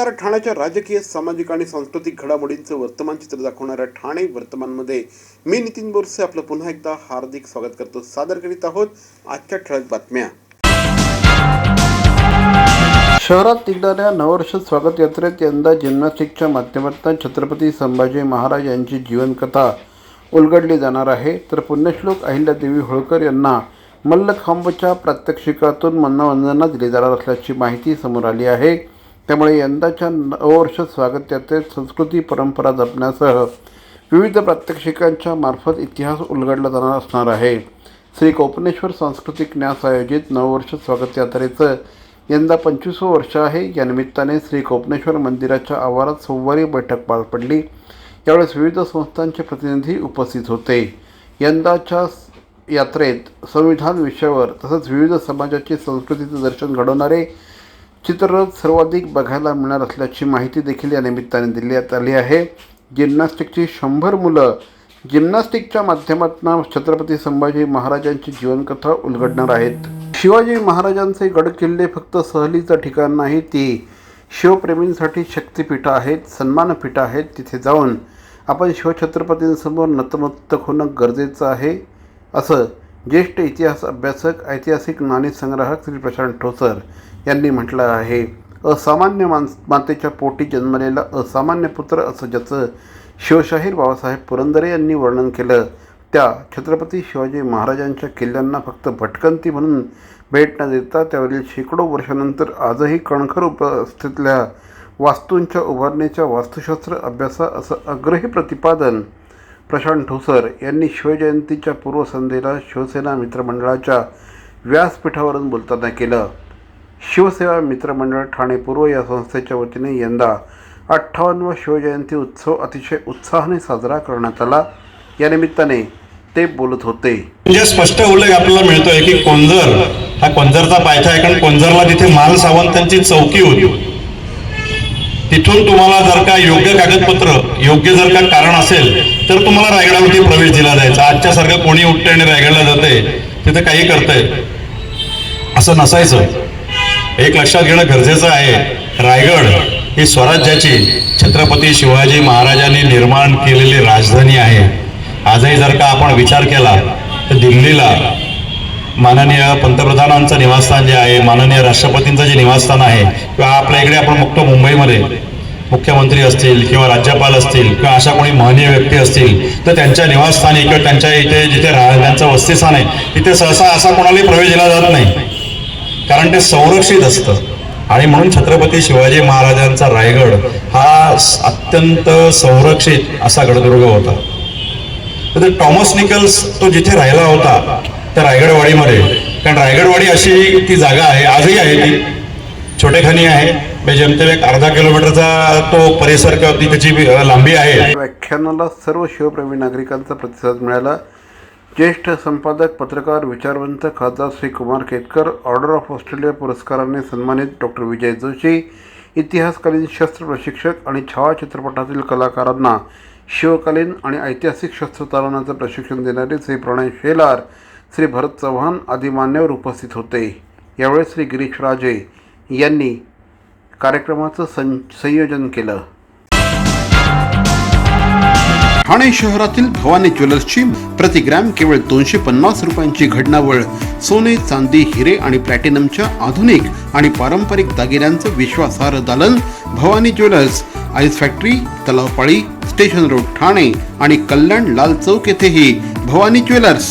नमस्कार ठाण्याच्या राजकीय सामाजिक आणि सांस्कृतिक घडामोडींचं वर्तमान चित्र दाखवणाऱ्या ठाणे वर्तमानमध्ये मी नितीन बोरसे आपलं पुन्हा एकदा हार्दिक स्वागत करतो. सादर करीत आहोत आजच्या ठळक बातम्या. शहरात निघणाऱ्या नववर्ष स्वागत यात्रेत यंदा जिम्नॅस्टिकच्या माध्यमातून छत्रपती संभाजी महाराज यांची जीवनकथा उलगडली जाणार आहे. तर पुण्यश्लोक अहिल्यादेवी होळकर यांना मल्लखांबच्या प्रात्यक्षिकातून मनोवंदना दिली जाणार असल्याची माहिती समोर आली आहे. त्यामुळे यंदाच्या नववर्ष स्वागत यात्रेत संस्कृती परंपरा जपण्यासह विविध प्रात्यक्षिकांच्या मार्फत इतिहास उलगडला जाणार असणार आहे. श्री कोपनेश्वर सांस्कृतिक न्यास आयोजित नववर्ष स्वागत यात्रेचं यंदा पंचवीसवं वर्ष आहे. या निमित्ताने श्री कोपनेश्वर मंदिराच्या आवारात सोमवारी बैठक पार पडली. यावेळेस विविध संस्थांचे प्रतिनिधी उपस्थित होते. यंदाच्या यात्रेत संविधान विषयावर तसंच विविध समाजाची संस्कृतीचं दर्शन घडवणारे चित्ररथ सर्वाधिक बघायला मिळणार असल्याची माहिती देखील या निमित्ताने देण्यात आली आहे. जिम्नॅस्टिकची शंभर मुलं जिम्नॅस्टिकच्या माध्यमातून छत्रपती संभाजी महाराजांची जीवनकथा उलगडणार आहेत. शिवाजी महाराजांचे गडकिल्ले फक्त सहलीचं ठिकाण नाही ती शिवप्रेमींसाठी शक्तिपीठं आहेत सन्मानपीठं आहेत. तिथे जाऊन आपण शिवछत्रपतींसमोर नतमस्तक होणं गरजेचं आहे असं ज्येष्ठ इतिहास अभ्यासक ऐतिहासिक नाणे संग्राहक श्री प्रशांत ठोसर यांनी म्हटलं आहे असामान्य माणस मातेच्या पोटी जन्मलेला असामान्य पुत्र असं ज्याचं शिवशाहीर बाबासाहेब पुरंदरे यांनी वर्णन केलं त्या छत्रपती शिवाजी महाराजांच्या किल्ल्यांना फक्त भटकंती म्हणून भेट न देता त्यावरील शेकडो वर्षानंतर आजही कणखर उपस्थितल्या वास्तूंच्या उभारणीच्या वास्तुशास्त्र अभ्यासा असं आग्रही प्रतिपादन प्रशांत ठोसर यांनी शिवजयंतीच्या पूर्वसंध्येला शिवसेना मित्रमंडळाच्या व्यासपीठावरून बोलताना केलं. शिवसेवा मित्रमंडळ ठाणे पूर्व या संस्थेच्या वतीने यंदा अठ्ठावन्नवा शिवजयंती उत्सव अतिशय उत्साहाने साजरा करण्यात आला. या निमित्ताने ते बोलत होते. म्हणजे स्पष्ट उल्लेख आपल्याला मिळतोय की कोंजर हा कोंजरचा पायथा आहे कारण कोंजरला तिथे माल सावंतांची चौकी होती. तिथून तुम्हाला जर का योग्य कागदपत्र योग्य जर का कारण असेल तर तुम्हाला रायगडावरती प्रवेश दिला जायचा. आजच्या सारखं कोणी उठते आणि रायगडला जाते तिथे काही करतंय. असं नसायचं. एक लक्षात घेणं गरजेचं आहे. रायगड ही स्वराज्याची छत्रपती शिवाजी महाराजांनी निर्माण केलेली राजधानी आहे. आजही जर का आपण विचार केला तर दिल्लीला माननीय पंतप्रधानांचं निवासस्थान जे आहे माननीय राष्ट्रपतींचं जे निवासस्थान आहे किंवा आपल्या इकडे आपण बघतो मुंबईमध्ये मुख्यमंत्री असतील किंवा राज्यपाल असतील किंवा अशा कोणी महनीय व्यक्ती असतील तर त्यांच्या निवासस्थानी किंवा त्यांच्या इथे जिथे राह त्यांचं वस्तीस्थान आहे तिथे सहसा असा कोणालाही प्रवेश दिला जात नाही. कारण ते संरक्षित असतं. आणि म्हणून छत्रपती शिवाजी महाराजांचा रायगड हा अत्यंत संरक्षित असा गडदुर्ग होता. तर टॉमस निकल्स तो जिथे राहिला होता त्या रायगडवाडीमध्ये. कारण रायगडवाडी अशी ती जागा आहे आजही आहे ती. छोटेखानी आहे. म्हणजे एक अर्धा किलोमीटरचा तो परिसर किंवा ती त्याची लांबी आहे. व्याख्यानाला सर्व शिवप्रेमी नागरिकांचा प्रतिसाद मिळाला. ज्येष्ठ संपादक पत्रकार विचारवंत खासदार Shri Kumar Ketkar order of Australia पुरस्काराने सन्मानित डॉक्टर विजय जोशी इतिहासकालीन शस्त्र प्रशिक्षक आणि छावा चित्रपटातील कलाकारांना शिवकालीन आणि ऐतिहासिक शस्त्र चालवण्याचं प्रशिक्षण देणारे श्री प्रणय शेलार श्री भरत चव्हाण आदी मान्यवर उपस्थित होते. यावेळी श्री गिरीश राजे यांनी कार्यक्रमाचं सं संयोजन केलं. ठाणे शहरातील भवानी ज्वेलर्सची प्रतिग्रॅम केवळ दोनशे पन्नास रुपयांची घडणावळ सोने चांदी हिरे आणि प्लॅटिनमच्या आधुनिक आणि पारंपरिक दागिन्यांचं विश्वासार्ह दालन Bhavani jewellers ice factory Talavpali station road Thane आणि कल्याण लाल चौक येथेही Bhavani jewellers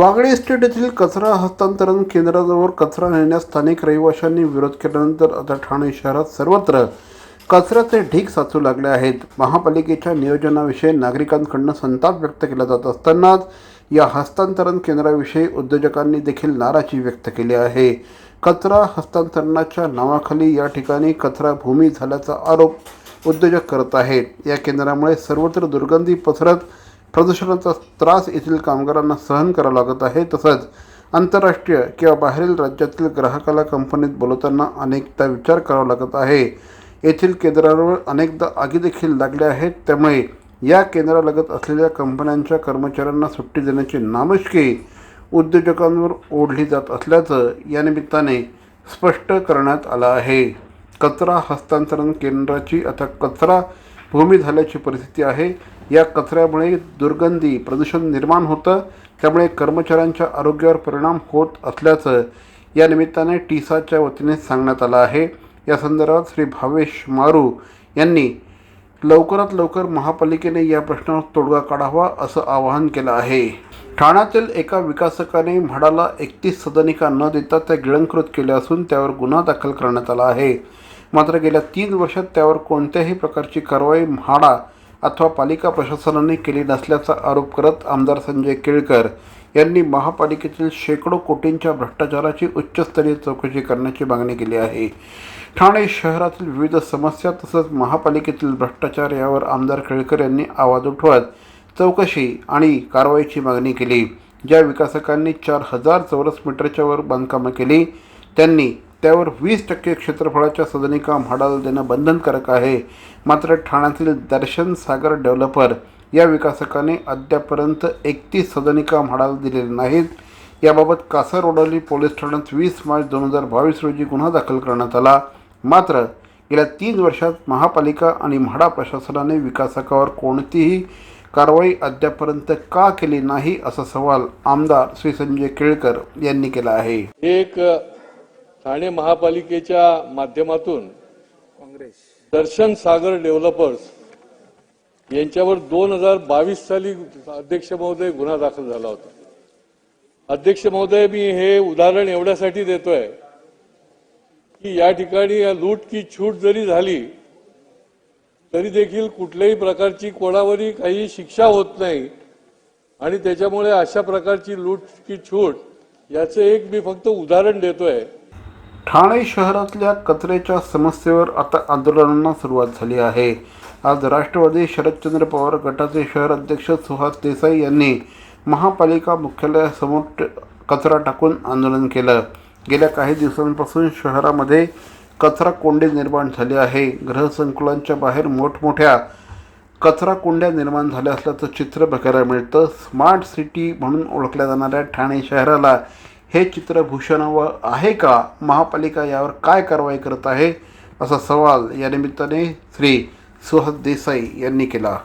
वागळे इस्टेट येथील कचरा हस्तांतरण केंद्राजवळ कचरा नेण्यास स्थानिक रहिवाशांनी विरोध केल्यानंतर आता ठाणे शहरात सर्वत्र कचऱ्याचे ढीग साचू लागले आहेत. महापालिकेच्या नियोजनाविषयी नागरिकांकडून संताप व्यक्त केला जात असतानाच या हस्तांतरण केंद्राविषयी उद्योजकांनी देखील नाराजी व्यक्त केली आहे. कचरा हस्तांतरणाच्या नावाखाली या ठिकाणी कचरा भूमी झाल्याचा आरोप उद्योजक करत आहेत. या केंद्रामुळे सर्वत्र दुर्गंधी पसरत प्रदूषणाचा त्रास येथील कामगारांना सहन करावा लागत आहे. तसंच आंतरराष्ट्रीय किंवा बाहेरील राज्यातील ग्राहकाला कंपनीत बोलवताना अनेकदा विचार करावा लागत आहे. येथील केंद्रावर अनेकदा आगी देखील लागल्या आहेत. त्यामुळे या केंद्रालगत असलेल्या कंपन्यांच्या कर्मचाऱ्यांना सुट्टी देण्याची नामुष्की उद्योजकांवर ओढली जात असल्याचं या निमित्ताने स्पष्ट करण्यात आलं आहे. कचरा हस्तांतरण केंद्राची आता कचरा भूमी झाल्याची परिस्थिती आहे. या कचऱ्यामुळे दुर्गंधी प्रदूषण निर्माण होतं. त्यामुळे कर्मचाऱ्यांच्या आरोग्यावर परिणाम होत असल्याचं या निमित्ताने टीसाच्या वतीने सांगण्यात आलं आहे. या संदर्भात श्री भावेश मारू यांनी लवकरात लवकर महापालिकेने या प्रश्नावर तोडगा काढावा असं आवाहन केलं आहे. ठाण्यातील एका विकासकाने म्हाडाला एकतीस सदनिका न देता त्या गिळंकृत केल्या असून त्यावर गुन्हा दाखल करण्यात आला आहे. मात्र गेल्या तीन वर्षात त्यावर कोणत्याही प्रकारची कारवाई म्हाडा अथवा पालिका प्रशासनाने केली नसल्याचा आरोप करत आमदार संजय केळकर यांनी महापालिकेतील शेकडो कोटींच्या भ्रष्टाचाराची उच्चस्तरीय चौकशी करण्याची मागणी केली आहे. ठाणे शहरातील विविध समस्या तसंच महापालिकेतील भ्रष्टाचार यावर आमदार केळकर यांनी आवाज उठवत चौकशी आणि कारवाईची मागणी केली. ज्या विकासकांनी चार हजार चौरस मीटरच्या वर बांधकामं केली त्यांनी त्यावर वीस टक्के क्षेत्रफळाच्या सदनिका म्हाडाला देणं बंधनकारक आहे. मात्र ठाण्यातील दर्शन सागर डेव्हलपर या विकासकाने अद्यापर्यंत एकतीस सदनिका म्हाडाला दिलेल्या नाहीत. याबाबत कासारवडली पोलीस ठाण्यात वीस मार्च दोन हजार बावीस रोजी गुन्हा दाखल करण्यात आला. मात्र गेल्या तीन वर्षात महापालिका आणि म्हाडा प्रशासनाने विकासकावर कोणतीही कारवाई अद्यापर्यंत का केली नाही असा सवाल आमदार श्री संजय केळकर यांनी केला आहे. एक ठाणे महापालिकेच्या माध्यमातून दर्शन सागर डेव्हलपर्स यांच्यावर दोन हजार बावीस साली अध्यक्ष महोदय गुन्हा दाखल झाला होता. अध्यक्ष महोदय मी हे उदाहरण एवढ्यासाठी देतोय की या ठिकाणी या लूट की छूट जरी झाली तरी देखील कुठल्याही प्रकारची कोणावरही काही शिक्षा होत नाही आणि त्याच्यामुळे अशा प्रकारची लूट की छूट याचं एक मी फक्त उदाहरण देतोय. ठाणे शहरातल्या कचऱ्याच्या समस्येवर आता आंदोलनांना सुरुवात झाली आहे. आज राष्ट्रवादी शरदचंद्र पवार गटाचे शहर अध्यक्ष सुहास देसाई यांनी महापालिका मुख्यालयासमोर ट- कचरा टाकून आंदोलन केलं. गेल्या काही दिवसांपासून शहरामध्ये कचरा कोंडी निर्माण झाली आहे. गृहसंकुलांच्या बाहेर मोठमोठ्या कचरा कोंड्या निर्माण झाल्या असल्याचं चित्र बघायला मिळतं. स्मार्ट सिटी म्हणून ओळखल्या जाणाऱ्या ठाणे शहराला हे चित्र व आहे का? महापालिका यावर काय कारवाई करत आहे? असा सवाल या निमित्ताने श्री सुहास देसाई यांनी केला.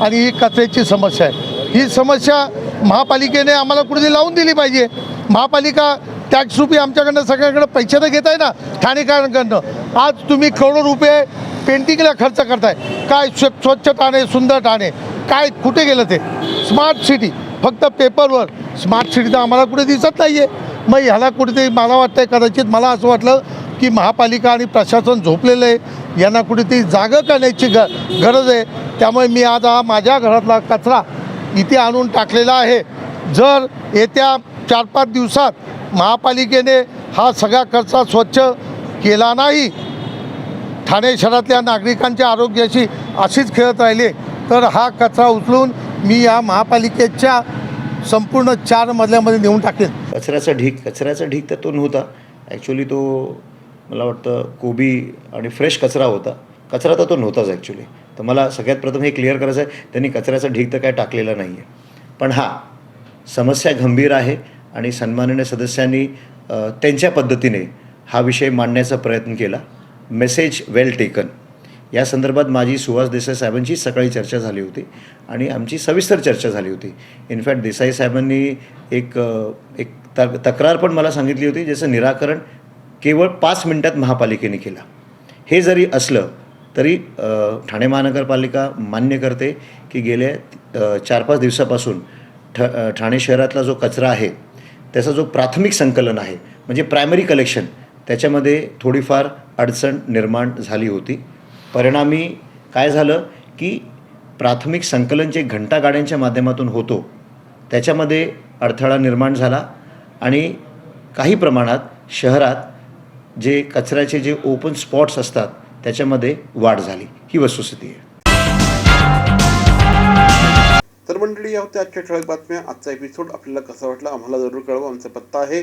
आणि ही कचऱ्याची समस्या आहे. ही समस्या महापालिकेने आम्हाला कुठेतरी लावून दिली पाहिजे. महापालिका टॅक्स रुपये आमच्याकडनं सगळ्याकडे पैसे तर घेत आहे ना ठाणेकरांकडनं. आज तुम्ही करोडो रुपये पेंटिंगला खर्च करताय. काय स्व स्वच्छ ठाणे सुंदर ठाणे काय कुठे गेलं ते? स्मार्ट सिटी फक्त पेपरवर. स्मार्ट सिटी तर आम्हाला कुठे दिसत नाही आहे मग ह्याला कुठेतरी मला वाटतं कदाचित मला असं वाटलं की महापालिका आणि प्रशासन झोपलेलं आहे. यांना कुठेतरी जागं करण्याची ग गरज आहे. त्यामुळे मी आज हा माझ्या घरातला कचरा इथे आणून टाकलेला आहे. जर येत्या चार पाच दिवसात महापालिकेने हा सगळा कचरा स्वच्छ केला नाही ठाणे शहरातल्या नागरिकांच्या आरोग्याशी अशीच खेळत राहिले तर हा कचरा उचलून मी या महापालिकेच्या संपूर्ण चार मजल्यामध्ये नेऊन टाकेन. कचऱ्याचा ढीक कचऱ्याचा ढीक तर तो नव्हता. ॲक्च्युली तो मला वाटतं कोबी आणि फ्रेश कचरा होता. कचरा तर तो नव्हताच ॲक्च्युली तर मला सगळ्यात प्रथम हे क्लिअर करायचं आहे त्यांनी कचऱ्याचा ढीक तर काय टाकलेला नाही आहे पण हा समस्या गंभीर आहे आणि सन्माननीय सदस्यांनी त्यांच्या पद्धतीने हा विषय मांडण्याचा प्रयत्न केला. मेसेज वेल टेकन या संदर्भात माझी सुहास देसाई साहेबांची सकाळी चर्चा झाली होती आणि आमची सविस्तर चर्चा झाली होती. इनफॅक्ट देसाई साहेबांनी एक एक तक तक्रार पण मला सांगितली होती ज्याचं निराकरण केवळ पाच मिनटात महापालिकेने केलं. हे जरी असलं तरी ठाणे महानगरपालिका मान्य करते की गेल्या चार पाच दिवसापासून ठ ठाणे शहरातला जो कचरा आहे त्याचा जो प्राथमिक संकलन आहे म्हणजे प्रायमरी कलेक्शन त्याच्यामध्ये थोडीफार अडचण निर्माण झाली होती. परिणामी काय झालं की प्राथमिक संकलन जे घंटागाड्यांच्या माध्यमातून होतो त्याच्यामध्ये अडथळा निर्माण झाला आणि काही प्रमाणात शहरात जे कचऱ्याचे जे ओपन स्पॉट्स असतात त्याच्यामध्ये वाढ झाली. ही वस्तुस्थिती आहे. तर मंडळी या होत्या आजच्या ठळक बातम्या. आजचा एपिसोड आपल्याला कसा वाटला आम्हाला जरूर कळवा. आमचा पत्ता आहे